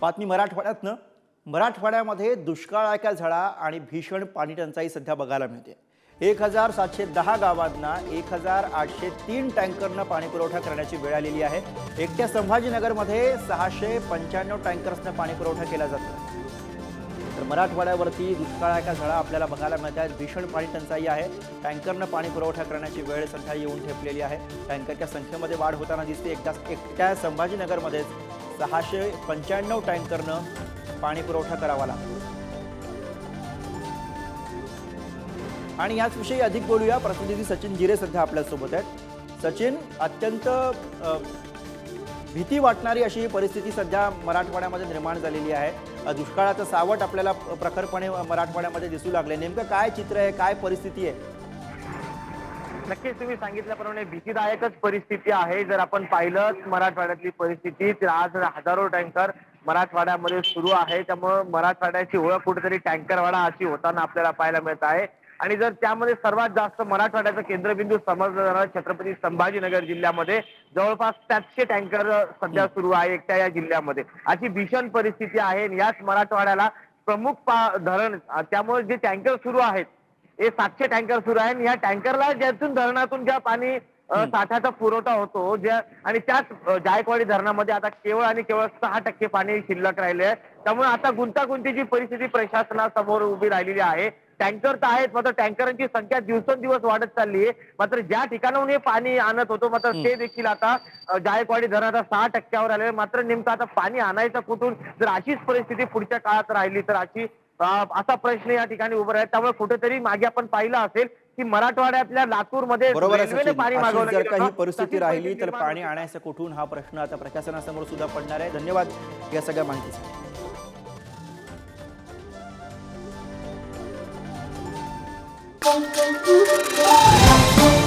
बातमी मराठवाड्यातनं मराठवाड्यामध्ये दुष्काळाच्या झळा आणि भीषण पाणी टंचाई सध्या बघायला मिळते. एक हजार सातशे दहा गावांना एक हजार आठशे तीन टँकरनं पाणी पुरवठा करण्याची वेळ आलेली आहे. एकट्या संभाजीनगरमध्ये सहाशे पंच्याण्णव टँकर्सनं पाणी पुरवठा केला जातो तर मराठवाड्यावरती दुष्काळाच्या झळा आपल्याला बघायला मिळत आहेत. भीषण पाणी टंचाई आहे. टँकरनं पाणी पुरवठा करण्याची वेळ सध्या येऊन ठेपलेली आहे. टँकरच्या संख्येमध्ये वाढ होताना दिसते. एकदा एकट्या संभाजीनगरमध्येच सहाशे पंच्याण्णव टँकरनं पाणी पुरवठा करावा लागतो. आणि याचविषयी अधिक बोलूया. प्रतिनिधी सचिन जिरे सध्या आपल्यासोबत आहेत. सचिन अत्यंत भीती वाटणारी अशी परिस्थिती सध्या मराठवाड्यामध्ये निर्माण झालेली आहे. दुष्काळाचं सावट आपल्याला प्रखरपणे मराठवाड्यामध्ये दिसू लागले नेमकं काय चित्र आहे? काय परिस्थिती आहे? नक्कीच तुम्ही सांगितल्याप्रमाणे भीतीदायकच परिस्थिती आहे. जर आपण पाहिलं मराठवाड्यातली परिस्थिती तर आज हजारो टँकर मराठवाड्यामध्ये सुरू आहे. त्यामुळं मराठवाड्याची ओळख कुठेतरी टँकरवाडा अशी होताना आपल्याला पाहायला मिळत आहे. आणि जर त्यामध्ये सर्वात जास्त मराठवाड्याचा केंद्रबिंदू समजलं जाणार छत्रपती संभाजीनगर जिल्ह्यामध्ये. जवळपास सातशे टँकर सध्या सुरू आहे एकट्या या जिल्ह्यामध्ये. अशी भीषण परिस्थिती आहे याच मराठवाड्याला प्रमुख पा- धरण त्यामुळे जे टँकर सुरू आहेत हे सातशे टँकर सुरू आहे. आणि या टँकरला ज्यातून धरणातून ज्या पाणी साठ्याचा पुरवठा होतो ज्या आणि त्याच जायकवाडी धरणामध्ये आता केवळ आणि केवळ सहा टक्के पाणी शिल्लक राहिले आहे. त्यामुळे आता गुंतागुंतीची परिस्थिती प्रशासनासमोर उभी राहिलेली आहे टँकर तर आहेत मात्र टँकरांची संख्या दिवसेंदिवस वाढत चालली आहे. मात्र ज्या ठिकाणाहून हे पाणी आणत होतो मात्र ते देखील आता जायकवाडी धरणाचा सहा टक्क्यावर आले मात्र नेमकं आता पाणी आणायचं कुठून? जर अशीच परिस्थिती पुढच्या काळात राहिली तर अशी असा प्रश्न या ठिकाणी उभा आहे त्यामुळे कुठेतरी मागे आपण पाहिलं असेल की मराठवाड्यातल्या लातूरमध्ये पाणी जर का ही. परिस्थिती राहिली तर पाणी. आणायचं कुठून हा प्रश्न आता प्रशासनासमोर सुद्धा पडणार आहे धन्यवाद या सगळ्या माहितीसाठी Thank you.